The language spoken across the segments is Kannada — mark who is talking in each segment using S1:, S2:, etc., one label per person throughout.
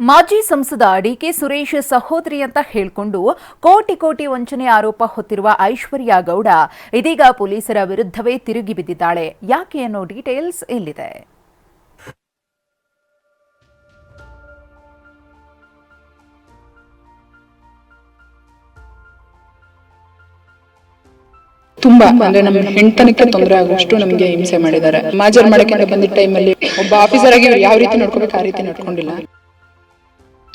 S1: ಮಾಜಿ ಸಂಸದ ಡಿಕೆ ಸುರೇಶ್ ಸಹೋದರಿ ಅಂತ ಹೇಳಿಕೊಂಡು ಕೋಟಿ ಕೋಟಿ ವಂಚನೆ ಆರೋಪ ಹೊತ್ತಿರುವ ಐಶ್ವರ್ಯ ಗೌಡ, ಇದೀಗ ಪೊಲೀಸರ ವಿರುದ್ಧವೇ ತಿರುಗಿ ಬಿದ್ದಿದ್ದಾಳೆ. ಯಾಕೆ ಅನ್ನೋ ಡೀಟೇಲ್ಸ್ ಇಲ್ಲಿದೆ.
S2: ತುಂಬಾ, ಅಂದ್ರೆ ನಮ್ಮ ಹೆಣ್ತನಕ್ಕೆ ತೊಂದರೆ ಆಗುವಷ್ಟು ನಮಗೆ ಹಿಂಸೆ ಮಾಡಿದ್ದಾರೆ. ಮಾಜರ್ ಮಾಡಕ್ಕೆ ಬಂದಿದ್ದ ಟೈಮಲ್ಲಿ ಒಬ್ಬ ಆಫೀಸರ್ ಆಗಿ ಯಾವ ರೀತಿ ನೋಡ್ಕೋಬೇಕು ಆ ರೀತಿ ನಡ್ಕೊಂಡಿಲ್ಲ.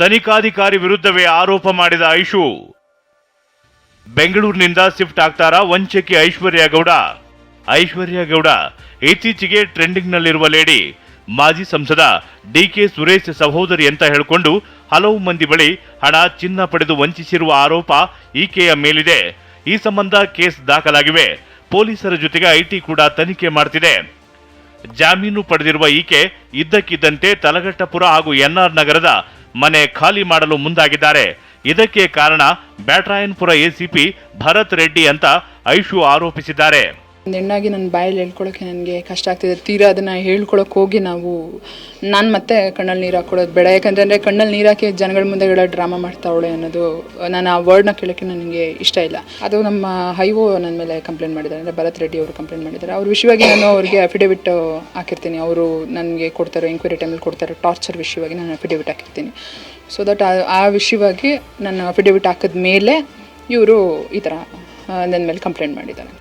S3: ತನಿಖಾಧಿಕಾರಿ ವಿರುದ್ಧವೇ ಆರೋಪ ಮಾಡಿದ ಐಶು. ಬೆಂಗಳೂರಿನಿಂದ ಶಿಫ್ಟ್ ಆಗ್ತಾರಾ ವಂಚಕಿ ಐಶ್ವರ್ಯ ಗೌಡ? ಐಶ್ವರ್ಯ ಗೌಡ, ಇತ್ತೀಚೆಗೆ ಟ್ರೆಂಡಿಂಗ್ ನಲ್ಲಿರುವ ಲೇಡಿ, ಮಾಜಿ ಸಂಸದ ಡಿಕೆ ಸುರೇಶ್ ಸಹೋದರಿ ಅಂತ ಹೇಳಿಕೊಂಡು ಹಲವು ಮಂದಿ ಬಳಿ ಹಣ ಚಿನ್ನ ಪಡೆದು ವಂಚಿಸಿರುವ ಆರೋಪ ಈಕೆಯ ಮೇಲಿದೆ. ಈ ಸಂಬಂಧ ಕೇಸ್ ದಾಖಲಾಗಿವೆ. ಪೊಲೀಸರ ಜೊತೆಗೆ ಐಟಿ ಕೂಡ ತನಿಖೆ ಮಾಡ್ತಿದೆ. ಜಾಮೀನು ಪಡೆದಿರುವ ಈಕೆ ಇದ್ದಕ್ಕಿದ್ದಂತೆ ತಲಘಟ್ಟಪುರ ಹಾಗೂ ಎನ್ಆರ್ ನಗರದ ಮನೆ ಖಾಲಿ ಮಾಡಲು ಮುಂದಾಗಿದ್ದಾರೆ. ಇದಕ್ಕೆ ಕಾರಣ ಬ್ಯಾಟ್ರಾಯನ್ಪುರ ಎಸಿಪಿ ಭರತ್ ರೆಡ್ಡಿ ಅಂತ ಐಶು ಆರೋಪಿಸಿದ್ದಾರೆ.
S2: ಒಂದು ಹೆಣ್ಣಾಗಿ ನನ್ನ ಬಾಯಲ್ಲಿ ಹೇಳ್ಕೊಳಕ್ಕೆ ನನಗೆ ಕಷ್ಟ ಆಗ್ತಿದೆ. ತೀರಾ ಅದನ್ನು ಹೇಳ್ಕೊಳಕ್ಕೆ ಹೋಗಿ ನಾವು, ನಾನು ಮತ್ತೆ ಕಣ್ಣಲ್ಲಿ ನೀರು ಹಾಕೊಳ್ಳೋದು ಬೇಡ. ಯಾಕಂತಂದರೆ ಕಣ್ಣಲ್ಲಿ ನೀರು ಹಾಕಿ ಜನಗಳ ಮುಂದೆ ಡ್ರಾಮಾ ಮಾಡ್ತಾವಳೆ ಅನ್ನೋದು, ನಾನು ಆ ವರ್ಡ್ನ ಕೇಳೋಕ್ಕೆ ನನಗೆ ಇಷ್ಟ ಇಲ್ಲ. ಅದು ನಮ್ಮ ಹೈವೋ ನನ್ನ ಮೇಲೆ ಕಂಪ್ಲೇಂಟ್ ಮಾಡಿದ್ದಾರೆ. ಅಂದರೆ ಭರತ್ ರೆಡ್ಡಿ ಅವರು ಕಂಪ್ಲೇಂಟ್ ಮಾಡಿದ್ದಾರೆ. ಅವ್ರ ವಿಷಯವಾಗಿ ನಾನು ಅವರಿಗೆ ಅಫಿಡೇವಿಟ್ ಹಾಕಿರ್ತೀನಿ. ಅವರು ನನಗೆ ಕೊಡ್ತಾರೆ ಎಂಕ್ವೈರಿ ಟೈಮಲ್ಲಿ ಕೊಡ್ತಾರೆ ಟಾರ್ಚರ್ ವಿಷಯವಾಗಿ ನಾನು ಅಫಿಡೇವಿಟ್ ಹಾಕಿರ್ತೀನಿ. ಸೊ ದಟ್ ಆ ವಿಷಯವಾಗಿ ನಾನು ಅಫಿಡೇವಿಟ್ ಹಾಕಿದ ಮೇಲೆ ಇವರು ಈ ಥರ ನನ್ನ ಮೇಲೆ ಕಂಪ್ಲೇಂಟ್ ಮಾಡಿದ್ದಾರೆ.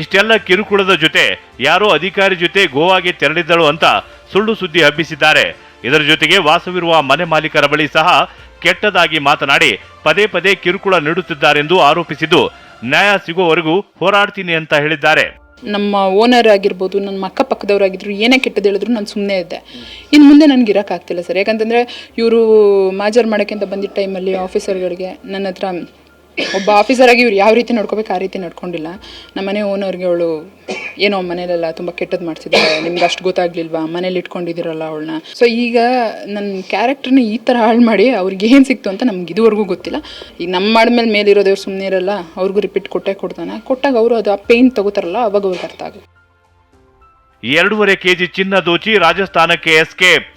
S3: ಇಷ್ಟೆಲ್ಲ ಕಿರುಕುಳದ ಜೊತೆ ಯಾರೋ ಅಧಿಕಾರಿ ಜೊತೆ ಗೋವಾಗೆ ತೆರಳಿದ್ದಳು ಅಂತ ಸುಳ್ಳು ಸುದ್ದಿ ಹಬ್ಬಿಸಿದ್ದಾರೆ. ಇದರ ಜೊತೆಗೆ ವಾಸವಿರುವ ಮನೆ ಮಾಲೀಕರ ಬಳಿ ಸಹ ಕೆಟ್ಟದಾಗಿ ಮಾತನಾಡಿ ಪದೇ ಪದೇ ಕಿರುಕುಳ ನೀಡುತ್ತಿದ್ದಾರೆಂದು ಆರೋಪಿಸಿದ್ದು, ನ್ಯಾಯ ಸಿಗುವವರೆಗೂ ಹೋರಾಡ್ತೀನಿ ಅಂತ ಹೇಳಿದ್ದಾರೆ.
S2: ನಮ್ಮ ಓನರ್ ಆಗಿರ್ಬೋದು ನನ್ನ ಅಕ್ಕಪಕ್ಕದವರಾಗಿದ್ರು ಏನೇ ಕೆಟ್ಟದ್ದು ಹೇಳಿದ್ರು ನಾನು ಸುಮ್ಮನೆ ಇದ್ದೆ. ಇನ್ನು ಮುಂದೆ ನನಗೆ ಇರೋಕ್ಕಾಗ್ತಿಲ್ಲ ಸರ್. ಯಾಕಂತಂದರೆ ಇವರು ಮಾಜರ್ ಮಾಡೋಕ್ಕೆ ಅಂತ ಬಂದಿದ್ದ ಟೈಮಲ್ಲಿ ಆಫೀಸರ್ಗಳಿಗೆ ನನ್ನ ಹತ್ರ ಒಬ್ಬ ಆಫೀಸರ್ ಆಗಿ ಇವ್ರು ಯಾವ ರೀತಿ ನಡ್ಕೋಬೇಕು, ಆ ರೀತಿ ನಡ್ಕೊಂಡಿಲ್ಲ. ನಮ್ಮ ಮನೆ ಓನರ್ಗೆ ಅವಳು ಏನೋ ಮನೇಲೆಲ್ಲ ತುಂಬ ಕೆಟ್ಟದ್ದು ಮಾಡ್ತಿದ್ದಾರೆ ನಿಮ್ಗೆ ಅಷ್ಟು ಗೊತ್ತಾಗ್ಲಿಲ್ವಾ? ಮನೇಲಿ ಇಟ್ಕೊಂಡಿದ್ದೀರಲ್ಲ ಅವಳನ್ನ? ಸೊ ಈಗ ನನ್ನ ಕ್ಯಾರೆಕ್ಟರ್ನ ಈ ಥರ ಹಾಳು ಮಾಡಿ ಅವ್ರಿಗೆ ಏನು ಸಿಕ್ತು ಅಂತ ನಮ್ಗೆ ಇದುವರೆಗೂ ಗೊತ್ತಿಲ್ಲ. ಈಗ ನಮ್ಮ ಮಾಡಿದ್ಮೇಲೆ ಮೇಲಿರೋದೇವ್ರು ಸುಮ್ಮನೆ ಇರಲ್ಲ, ಅವ್ರಿಗೂ ರಿಪೀಟ್ ಕೊಟ್ಟೆ ಕೊಡ್ತಾನೆ. ಕೊಟ್ಟಾಗ ಅವರು ಅದು ಆ ಪೇನ್ ತಗೋತಾರಲ್ಲ, ಅವಾಗ ಅವ್ರಿಗೆ ಅರ್ಥ ಆಗುತ್ತೆ.
S3: ಎರಡೂವರೆ ಕೆಜಿ ಚಿನ್ನ ದೋಚಿ ರಾಜಸ್ಥಾನಕ್ಕೆ ಎಸ್ಕೇಪ್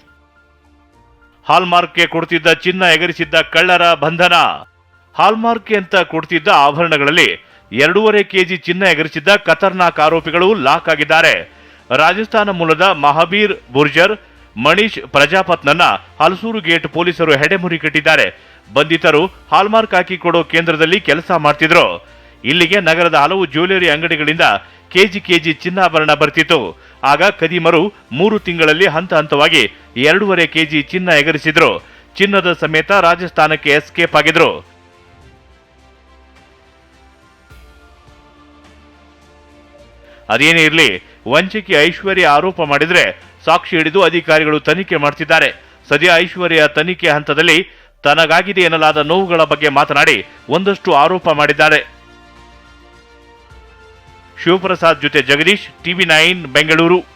S3: ಹಾಲ್ಮಾರ್ಕ್ಗೆ ಕೊಡ್ತಿದ್ದ ಚಿನ್ನ ಎಗರಿಸಿದ್ದ ಕಳ್ಳರ ಬಂಧನ. ಹಾಲ್ಮಾರ್ಕ್ಗೆ ಅಂತ ಕೊಡ್ತಿದ್ದ ಆಭರಣಗಳಲ್ಲಿ ಎರಡೂವರೆ ಕೆಜಿ ಚಿನ್ನ ಎಗರಿಸಿದ್ದ ಖತರ್ನಾಕ್ ಆರೋಪಿಗಳು ಲಾಕ್ ಆಗಿದ್ದಾರೆ. ರಾಜಸ್ಥಾನ ಮೂಲದ ಮಹಾಬೀರ್ ಬುರ್ಜರ್ ಮಣೀಶ್ ಪ್ರಜಾಪತ್ನನ್ನ ಹಲಸೂರು ಗೇಟ್ ಪೊಲೀಸರು ಹೆಡೆಮುರಿ ಕಟ್ಟಿದ್ದಾರೆ. ಬಂಧಿತರು ಹಾಲ್ಮಾರ್ಕ್ ಹಾಕಿ ಕೊಡೋ ಕೇಂದ್ರದಲ್ಲಿ ಕೆಲಸ ಮಾಡ್ತಿದ್ರು. ಇಲ್ಲಿಗೆ ನಗರದ ಹಲವು ಜ್ಯುವೆಲರಿ ಅಂಗಡಿಗಳಿಂದ ಕೆಜಿ ಕೆಜಿ ಚಿನ್ನಾಭರಣ ಬರ್ತಿತ್ತು. ಆಗ ಕದಿಮರು ಮೂರು ತಿಂಗಳಲ್ಲಿ ಹಂತ ಹಂತವಾಗಿ ಎರಡೂವರೆ ಕೆಜಿ ಚಿನ್ನ ಎಗರಿಸಿದ್ರು. ಚಿನ್ನದ ಸಮೇತ ರಾಜಸ್ಥಾನಕ್ಕೆ ಎಸ್ಕೇಪ್ ಆಗಿದ್ರು. ಅದೇನೇ ಇರಲಿ, ವಂಚಕಿ ಐಶ್ವರ್ಯ ಆರೋಪ ಮಾಡಿದರೆ ಸಾಕ್ಷಿ ಹಿಡಿದು ಅಧಿಕಾರಿಗಳು ತನಿಖೆ ಮಾಡ್ತಿದ್ದಾರೆ. ಸದ್ಯ ಐಶ್ವರ್ಯ ತನಿಖೆ ಹಂತದಲ್ಲಿ ತನಗಾಗಿದೆ ಎನ್ನಲಾದ ನೋವುಗಳ ಬಗ್ಗೆ ಮಾತನಾಡಿ ಒಂದಷ್ಟು ಆರೋಪ ಮಾಡಿದ್ದಾರೆ. ಶಿವಪ್ರಸಾದ್ ಜೊತೆ ಜಗದೀಶ್, ಟಿವಿ ನೈನ್, ಬೆಂಗಳೂರು.